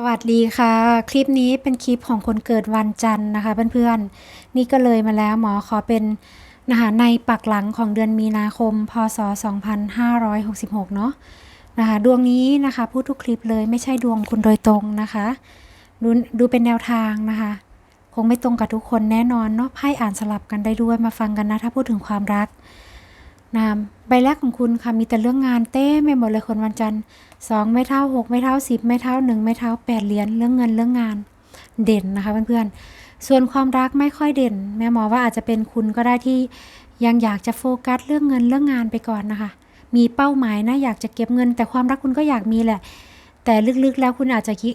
สวัสดีค่ะ คลิปนี้เป็นคลิปของคนเกิดวันจันทร์นะคะเพื่อนๆ นี่ก็เลยมาแล้วหมอขอเป็นนะคะในปักหลังของเดือนมีนาคม พศ 2566 เนาะนะคะดวงนี้นะคะพูดทุกคลิปเลยไม่ใช่ดวงคุณโดยตรงนะคะดูดูเป็นแนวทางนะคะ คงไม่ตรงกับทุกคนแน่นอนเนาะไพ่อ่านสลับกันได้ด้วยมาฟังกันนะ ถ้าพูดถึงความรัก นะใบแรกของคุณค่ะมีแต่เรื่องงานเต้ไม่หมดเลยคนวันจันทร์สองไม่เท่าหกไม่เท่าสิบไม่เท่าหนึ่งไม่เท่าแปดเหรียญเรื่องเงินเรื่องงาน เด่นนะคะเพื่อนๆส่วนความรักไม่ค่อยเด่น แม่หมอว่าอาจจะเป็นคุณก็ได้ที่ยังอยากจะโฟกัสเรื่องเงินเรื่องงานไปก่อนนะคะ มีเป้าหมายนะอยากจะเก็บเงิน แต่ความรักคุณก็อยากมีแหละ แต่ลึกๆแล้วคุณอาจจะคิด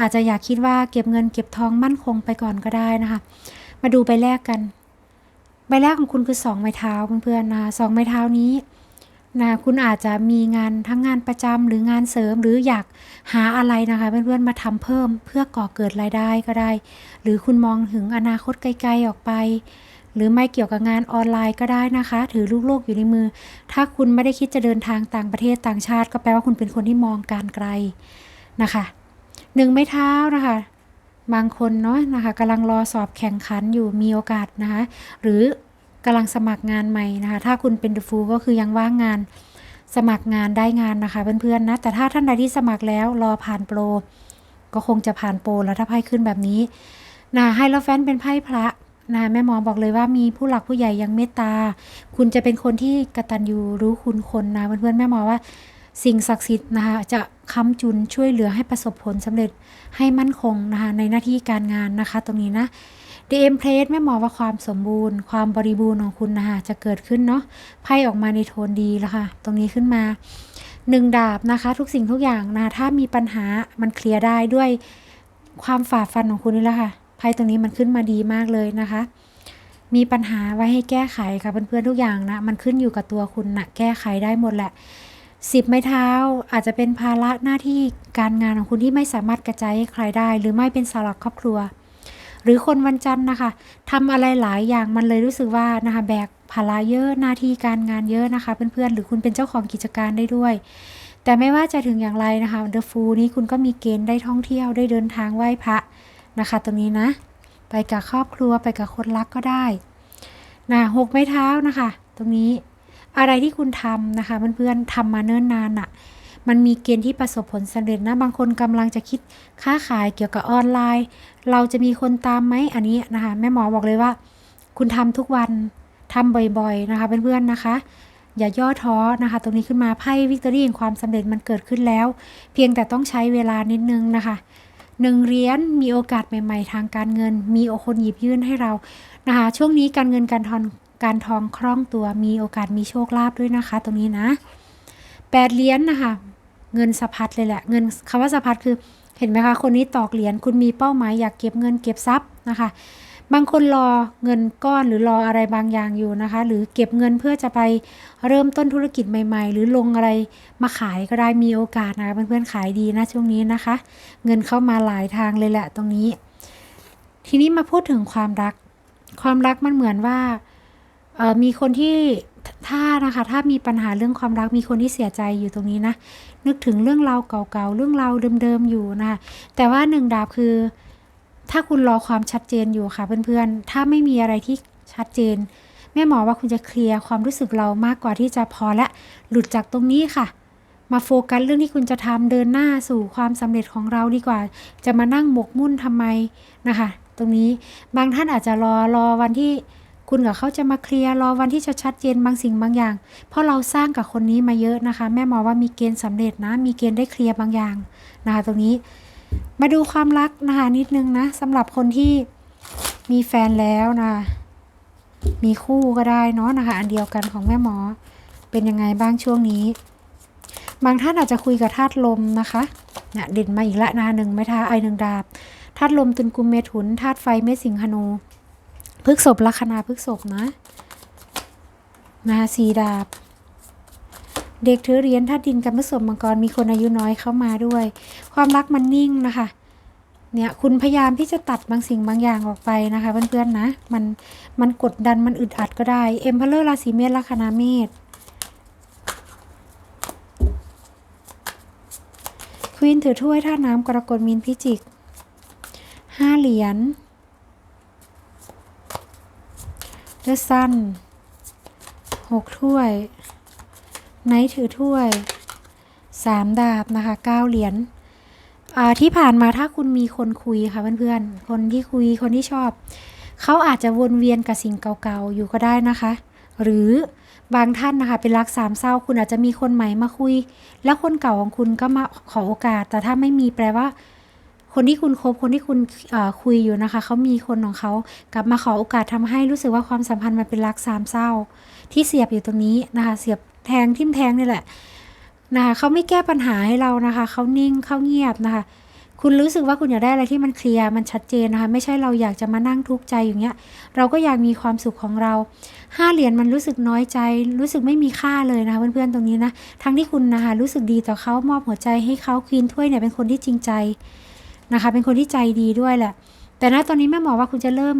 อาจจะอยากคิดว่าเก็บเงินเก็บทองมั่นคงไปก่อนก็ได้นะคะ มาดูใบแรกกัน ใบแรกของคุณคือสองไม้เท้าเพื่อนๆนะสองไม้เท้านี้นะคุณอาจจะมีงานทั้งงานประจำหรืองานเสริมหรืออยากหาอะไรนะคะเพื่อนๆมาทำเพิ่มเพื่อก่อเกิดรายได้ก็ได้ หรือคุณมองถึงอนาคตไกลๆออกไป หรือไม่เกี่ยวกับงานออนไลน์ก็ได้นะคะ ถือลูกโลกอยู่ในมือ ถ้าคุณไม่ได้คิดจะเดินทางต่างประเทศต่างชาติ ก็แปลว่าคุณเป็นคนที่มองการไกลนะคะหนึ่งไม้เท้านะคะ บางคนเนาะนะคะกำลังรอสอบแข่งขันอยู่มีโอกาสนะคะหรือกำลังสมัครงานใหม่นะคะ ถ้าคุณเป็นเดฟูก็คือยังว่างงานสมัครงานได้งานนะคะเพื่อนๆนะ แต่ถ้าท่านใดที่สมัครแล้วรอผ่านโปร ก็คงจะผ่านโปรแล้วถ้าไพ่ขึ้นแบบนี้นะให้เราแฟนเป็นไพ่พระนะแม่หมอบอกเลยว่ามีผู้หลักผู้ใหญ่ยังเมตตา คุณจะเป็นคนที่กตัญญูรู้คุณคนนะเพื่อนๆแม่หมอว่า สิ่งศักดิ์สิทธิ์นะคะจะค้ำจุนช่วยเหลือให้ประสบผลสำเร็จให้มั่นคงนะคะในหน้าที่การงานนะคะ ตรงนี้นะ DM p l a t e แม่หมอว่าความสมบูรณ์ ความบริบูรณ์ของคุณนะคะจะเกิดขึ้นเนาะไพ่ออกมาในโทนดีแล้วค่ะ ตรงนี้ขึ้นมาหนึ่งดาบนะคะ ทุกสิ่งทุกอย่างนะถ้ามีปัญหามันเคลียร์ได้ด้วยความฝ่าฟันของคุณนี่แหละค่ะไพ่ตรงนี้มันขึ้นมาดีมากเลยนะคะ มีปัญหาไว้ให้แก้ไขค่ะเพื่อนๆทุกอย่างนะมันขึ้นอยู่กับตัวคุณนะแก้ไขได้หมดแหละ สิบไม้เท้าอาจจะเป็นภาระหน้าที่การงานของคุณที่ไม่สามารถกระจายให้ใครได้ หรือไม่เป็นสาหลักครอบครัว หรือคนวันจันทร์นะคะทำอะไรหลายอย่างมันเลยรู้สึกว่านะคะแบกภาระเยอะหน้าที่การงานเยอะนะคะเพื่อนๆหรือคุณเป็นเจ้าของกิจการได้ด้วย แต่ไม่ว่าจะถึงอย่างไรนะคะเดอะฟูนี้คุณก็มีเกณฑ์ได้ท่องเที่ยวได้เดินทางไหว้พระนะคะ ตรงนี้นะ ไปกับครอบครัวไปกับคนรักก็ได้นะหกไม้เท้านะคะ ตรงนี้ อะไรที่คุณทำนะคะเพื่อนๆทำมาเนิ่นนานอะ่ะมันมีเกณฑ์ที่ประสบผลสำเร็จนะ บางคนกำลังจะคิดค้าขายเกี่ยวกับออนไลน์ เราจะมีคนตามไหมอันนี้นะคะแม่หมอบอกเลยว่า คุณทำทุกวันทำบ่อยๆนะคะเพื่อนๆนะคะ อย่าย่อท้อนะคะ ตรงนี้ขึ้นมาไพ่วิกตอรี่แห่งความสำเร็จมันเกิดขึ้นแล้ว เพียงแต่ต้องใช้เวลานิดนึงนะคะหนึ่งเหรียญมีโอกาสใหม่ ๆ ทางการเงิน มีโอคนหยิบยื่นให้เรานะคะ ช่วงนี้การเงินการทอน การทองคล่องตัวมีโอกาสมีโชคลาภด้วยนะคะ ตรงนี้นะแปดเหรียญนนะคะ เงินสะพัดเลยแหละเงินคำว่าสะพัดคือเห็นไหมคะคนนี้ตอกเหรียญคุณมีเป้าหมายอยากเก็บเงินเก็บทรัพย์นะคะ บางคนรอเงินก้อนหรือรออะไรบางอย่างอยู่นะคะ หรือเก็บเงินเพื่อจะไปเริ่มต้นธุรกิจใหม่ ๆ หรือลงอะไรมาขายก็ได้มีโอกาสนะคะเพื่อนๆขายดีนะช่วงนี้นะคะ เงินเข้ามาหลายทางเลยแหละตรงนี้ ทีนี้มาพูดถึงความรัก ความรักมันเหมือนว่า มีคนที่ถ้านะคะถ้ามีปัญหาเรื่องความรักมีคนที่เสียใจอยู่ตรงนี้นะ นึกถึงเรื่องราวเก่าๆ เรื่องราวเดิมๆอยู่นะคะแต่ว่าหนึ่งดาบคือ ถ้าคุณรอความชัดเจนอยู่ค่ะเพื่อนๆ ถ้าไม่มีอะไรที่ชัดเจน แม่หมอว่าคุณจะเคลียร์ความรู้สึกเรามากกว่าที่จะพอและหลุดจากตรงนี้ค่ะ มาโฟกัสเรื่องที่คุณจะทำเดินหน้าสู่ความสำเร็จของเราดีกว่า จะมานั่งหมกมุ่นทำไมนะคะ ตรงนี้บางท่านอาจจะรอรอวันที่ คุณกับเขาจะมาเคลียร์รอวันที่จะชัดเจนบางสิ่งบางอย่าง เพราะเราสร้างกับคนนี้มาเยอะนะคะ แม่หมอว่ามีเกณฑ์สำเร็จนะ มีเกณฑ์ได้เคลียร์บางอย่างนะคะตรงนี้มาดูความรักนะคะนิดนึงนะสำหรับคนที่มีแฟนแล้วนะมีคู่ก็ได้เนาะนะคะอันเดียวกันของแม่หมอ เป็นยังไงบ้างช่วงนี้ บางท่านอาจจะคุยกับธาตุลมนะคะเนี่ยเด่นมาอีกละนะหนึ่งไม้ท้าไอหนึ่งดาบธาตุลมตุนกุมเมถุนธาตุไฟเมสิงหนู พฤกษบลัคนาพฤกษบนะนาสีดาบ เด็กถือเหรียญธาตุดินกับพฤษบมังกรมีคนอายุน้อยเข้ามาด้วย ความรักมันนิ่งนะคะ เนี่ยคุณพยายามที่จะตัดบางสิ่งบางอย่างออกไปนะคะเพื่อนๆนะ มันมันกดดันมันอึดอัดก็ได้เอ็มเพลเลอร์ราศีเมษลัคนาเมษ ควีนถือถ้วยท่าน้ำกรกฎมีนพิจิกห้าเหรียญ เดอะซันหกถ้วย ไนท์ถือถ้วยสามดาบนะคะเก้าเหรียญอ่าที่ผ่านมาถ้าคุณมีคนคุยค่ะเพื่อนๆ คนที่คุยคนที่ชอบ เขาอาจจะวนเวียนกับสิ่งเก่าๆอยู่ก็ได้นะคะ หรือบางท่านนะคะเป็นรักสามเศร้าคุณอาจจะมีคนใหม่มาคุย แล้วคนเก่าของคุณก็มาขอโอกาส แต่ถ้าไม่มีแปลว่า คนที่คุณคบคนที่คุณคุยอยู่นะคะเขามีคนของเขากลับมาขอโอกาสทำให้รู้สึกว่าความสัมพันธ์มันเป็นรักสามเศร้า ที่เสียบอยู่ตรงนี้นะคะเสียบแทงทิ่มแทงนี่แหละนะคะเขาไม่แก้ปัญหาให้เรานะคะเขานิ่งเขาเงียบนะคะคุณรู้สึกว่าคุณอยากได้อะไรที่มันเคลียร์มันชัดเจนนะคะ ไม่ใช่เราอยากจะมานั่งทุกข์ใจอย่างเงี้ย เราก็อยากมีความสุขของเราห้าเหรียญมันรู้สึกน้อยใจ รู้สึกไม่มีค่าเลยนะคะเพื่อนๆตรงนี้นะทั้งที่คุณนะคะรู้สึกดีต่อเขามอบหัวใจให้เขาควีนถ้วยเนี่ยเป็นคนที่จริงใจ นะคะ เป็นคนที่ใจดีด้วยแหละ แต่ณตอนนี้แม่หมอว่าคุณจะเริ่ม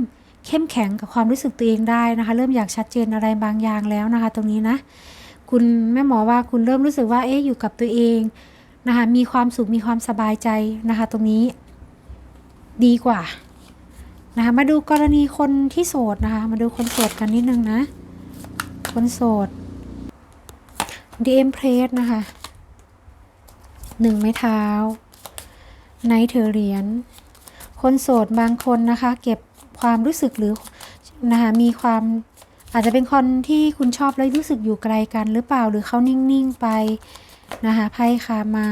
เข้มแข็งกับความรู้สึกตัวเองได้นะคะ เริ่มอยากชัดเจนอะไรบางอย่างแล้วนะคะ ตรงนี้นะ คุณแม่หมอว่าคุณเริ่มรู้สึกว่าเอ๊ะอยู่กับตัวเองนะคะ มีความสุข มีความสบายใจนะคะ ตรงนี้ดีกว่านะคะมาดูกรณีคนที่โสดนะคะ มาดูคนโสดกันนิดนึงนะ คนโสด DM p r e s นะคะหนึ่งไม้เท้า ไนท์เธอเหรียญคนโสดบางคนนะคะ เก็บความรู้สึกหรือนะคะมีความอาจจะเป็นคนที่คุณชอบแล้วรู้สึกอยู่ไกลกันหรือเปล่าหรือเขานิ่งๆไปนะคะไพ่คามา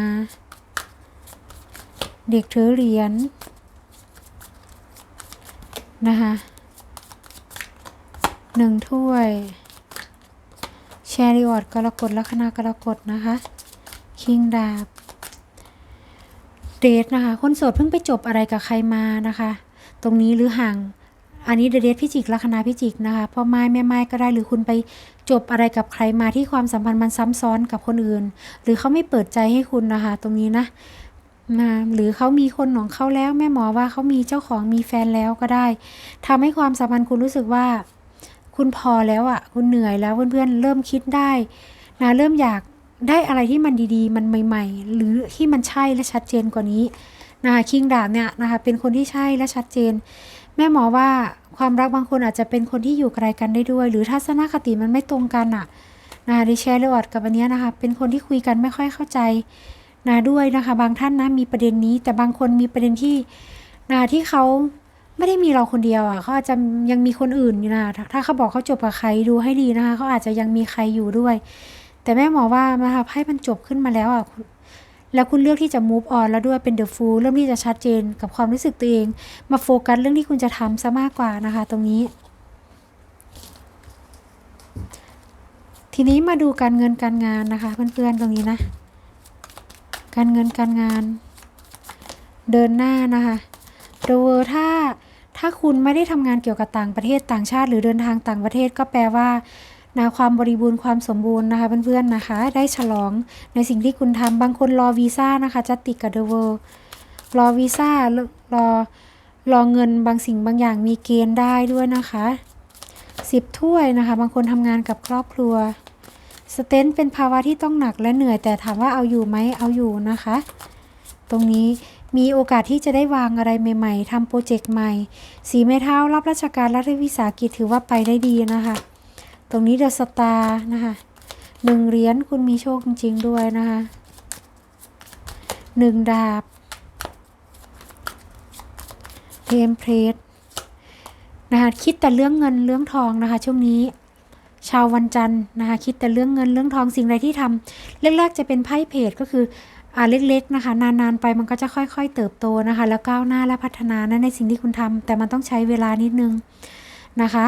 เด็กถือเหรียญนะคะหนึ่งถ้วยแชริออดกรกฎลัคนากรกฎนะคะ คิงดาบ เดทนะคะคนโสดเพิ่งไปจบอะไรกับใครมานะคะ ตรงนี้หรือห่าง อันนี้เดทพิจิกลัคนาพิจิกนะคะพ่อไม้แม่ไม้ก็ได้หรือคุณไปจบอะไรกับใครมาที่ความสัมพันธ์มันซ้ำซ้อนกับคนอื่น หรือเขาไม่เปิดใจให้คุณนะคะ ตรงนี้นะนะหรือเขามีคนของเขาแล้วแม่หมอว่าเขามีเจ้าของมีแฟนแล้วก็ได้ทำให้ความสัมพันธ์คุณรู้สึกว่า คุณพอแล้วอะ่ะ คุณเหนื่อยแล้วเพื่อนๆเริ่มคิดได้นะเริ่มอยาก ได้อะไรที่มันดีๆ มันใหม่ ๆ หรือที่มันใช่และชัดเจนกว่านี้นะคะคิงดาบเนี่ยนะคะเป็นคนที่ใช่และชัดเจน แม่หมอว่าความรักบางคนอาจจะเป็นคนที่อยู่ไกลกันได้ด้วย หรือทัศนคติมันไม่ตรงกันอะนะคะดิแชร์เรอดกับอันนี้นะคะเป็นคนที่คุยกันไม่ค่อยเข้าใจนะด้วยนะคะ บางท่านนะมีประเด็นนี้ แต่บางคนมีประเด็นที่นะที่เขาไม่ได้มีเราคนเดียวอะเขาอาจจะยังมีคนอื่นอยู่นะถ้าเขาบอกเขาจบกับใครดูให้ดีนะคะเขาอาจจะยังมีใครอยู่ด้วย แต่แม่หมอว่านะคะไพ่มันจบขึ้นมาแล้วอะแล้วคุณเลือกที่จะ move on แล้วด้วยเป็น the fool เริ่มที่จะชัดเจนกับความรู้สึกตัวเอง มาโฟกัสเรื่องที่คุณจะทำซะมากกว่านะคะ ตรงนี้ ทีนี้มาดูการเงินการงานนะคะเพื่อนๆตรงนี้นะ การเงินการงาน เดินหน้านะคะโดยถ้าถ้าคุณไม่ได้ทำงานเกี่ยวกับต่างประเทศต่างชาติ หรือเดินทางต่างประเทศก็แปลว่า นะความบริบูรณ์ความสมบูรณ์นะคะเพื่อนๆนะคะ ได้ฉลองในสิ่งที่คุณทำบางคนรอวีซ่านะคะจะติดกับเดอะเวอร์รอวีซ่ารอรอเงินบางสิ่งบางอย่างมีเกณฑ์ได้ด้วยนะคะสิบถ้วยนะคะ บางคนทำงานกับครอบครัวสเตนเป็นภาวะที่ต้องหนักและเหนื่อยแต่ถามว่าเอาอยู่ไหมเอาอยู่นะคะ ตรงนี้มีโอกาสที่จะได้วางอะไรใหม่ ๆทำโปรเจกต์ใหม่ สีไม้เท้ารับราชการรัฐวิสาหกิจถือว่าไปได้ดีนะคะ ตรงนี้เดอะสตาร์นะคะหนึ่งเหรียญคุณมีโชคจริง ๆ ด้วยนะคะหนึ่งดาบเทมเพลตนะคะคิดแต่เรื่องเงินเรื่องทองนะคะช่วงนี้ชาววันจันทร์นะคะคิดแต่เรื่องเงินเรื่องทองสิ่งใดที่ทำแรกๆจะเป็นไพ่เพจก็คืออ่าเล็กๆนะคะนานๆไปมันก็จะค่อยๆ เติบโตนะคะ แล้วก้าวหน้าและพัฒนานะในสิ่งที่คุณทำแต่มันต้องใช้เวลานิดนึงนะคะ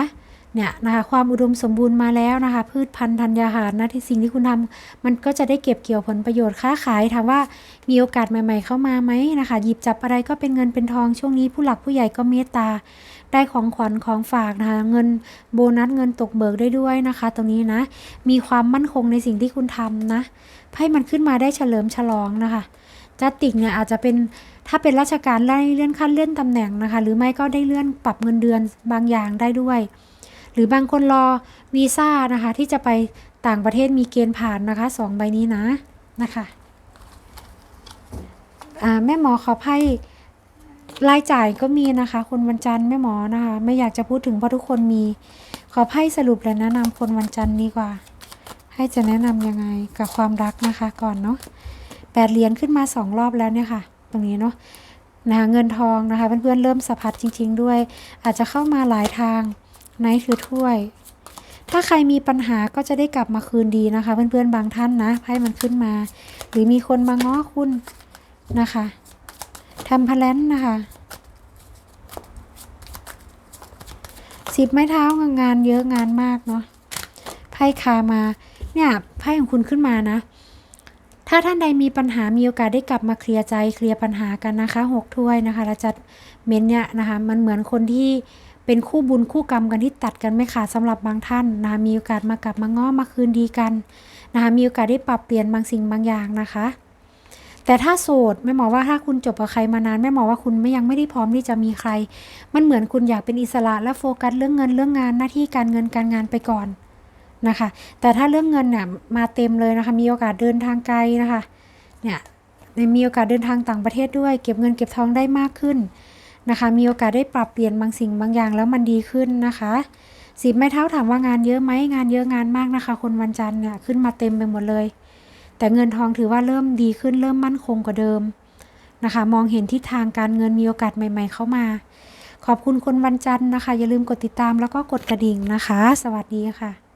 เนี่ยนะคะความอุดมสมบูรณ์มาแล้วนะคะ พืชพันธุ์ธัญญาหารนะที่สิ่งที่คุณทำมันก็จะได้เก็บเกี่ยวผลประโยชน์ค้าขายถามว่ามีโอกาสใหม่ ๆ เข้ามาไหมนะคะ หยิบจับอะไรก็เป็นเงินเป็นทองช่วงนี้ผู้หลักผู้ใหญ่ก็เมตตา ได้ของขวัญของฝากนะคะ เงินโบนัสเงินตกเบิกได้ด้วยนะคะ ตรงนี้นะ มีความมั่นคงในสิ่งที่คุณทำนะไพ่มันขึ้นมาได้เฉลิมฉลองนะคะจัตติกเนี่ยอาจจะเป็นถ้าเป็นราชการไล่เลื่อนขั้นเลื่อนตำแหน่งนะคะ หรือไม่ก็ได้เลื่อนปรับเงินเดือนบางอย่างได้ด้วย หรือบางคนรอวีซ่านะคะที่จะไปต่างประเทศมีเกณฑ์ผ่านนะคะสองใบนี้นะนะคะแม่หมอขอไพ่รายจ่ายก็มีนะคะคนวันจันทร์แม่หมอนะคะ ไม่อยากจะพูดถึงเพราะทุกคนมี ขอไพ่สรุปและแนะนำคนวันจันทร์ดีกว่า ให้จะแนะนำยังไงกับความรักนะคะก่อนเนาะแปดเหรียญขึ้นมาสองรอบแล้วเนี่ยค่ะ ตรงนี้เนาะนะคะเงินทองนะคะเพื่อนๆเริ่มสะพัดจริง ๆ ด้วย อาจจะเข้ามาหลายทาง ไนท์คือถ้วย ถ้าใครมีปัญหาก็จะได้กลับมาคืนดีนะคะ เพื่อนๆบางท่านนะไพ่มันขึ้นมา หรือมีคนมาง้อคุณนะคะทำพลันนะคะสิบไม้เท้างานเยอะงานมากเนาะไพ่คามาเนี่ยไพ่ของคุณขึ้นมานะ ถ้าท่านใดมีปัญหามีโอกาสได้กลับมาเคลียร์ใจเคลียร์ปัญหากันนะคะหกถ้วยนะคะแล้วจัดเม้นเนี่ยนะคะ มันเหมือนคนที่ เป็นคู่บุญคู่กรรมกันที่ตัดกันไม่ขาดสำหรับบางท่านนะมีโอกาสมากลับมาง้อมาคืนดีกันนะคะมีโอกาสได้ปรับเปลี่ยนบางสิ่งบางอย่างนะคะ แต่ถ้าโสดแม่หมอว่าถ้าคุณจบกับใครมานานแม่หมอว่าคุณไม่ยังไม่ได้พร้อมที่จะมีใคร มันเหมือนคุณอยากเป็นอิสระและโฟกัสเรื่องเงินเรื่องงานหน้าที่การเงินการงานไปก่อนนะคะ แต่ถ้าเรื่องเงินเนี่ยมาเต็มเลยนะคะมีโอกาสเดินทางไกลนะคะเนี่ยมีโอกาสเดินทางต่างประเทศด้วย เก็บเงินเก็บทองได้มากขึ้น นะคะ มีโอกาสได้ปรับเปลี่ยนบางสิ่งบางอย่างแล้วมันดีขึ้นนะคะสิบไม้เท้าถามว่างานเยอะไหมงานเยอะงานมากนะคะ คนวันจันทร์เนี่ยขึ้นมาเต็มไปหมดเลย แต่เงินทองถือว่าเริ่มดีขึ้นเริ่มมั่นคงกว่าเดิมนะคะ มองเห็นทิศทางการเงินมีโอกาสใหม่ ๆ เข้ามา ขอบคุณคนวันจันทร์นะคะ อย่าลืมกดติดตามแล้วก็กดกระดิ่งนะคะ สวัสดีค่ะ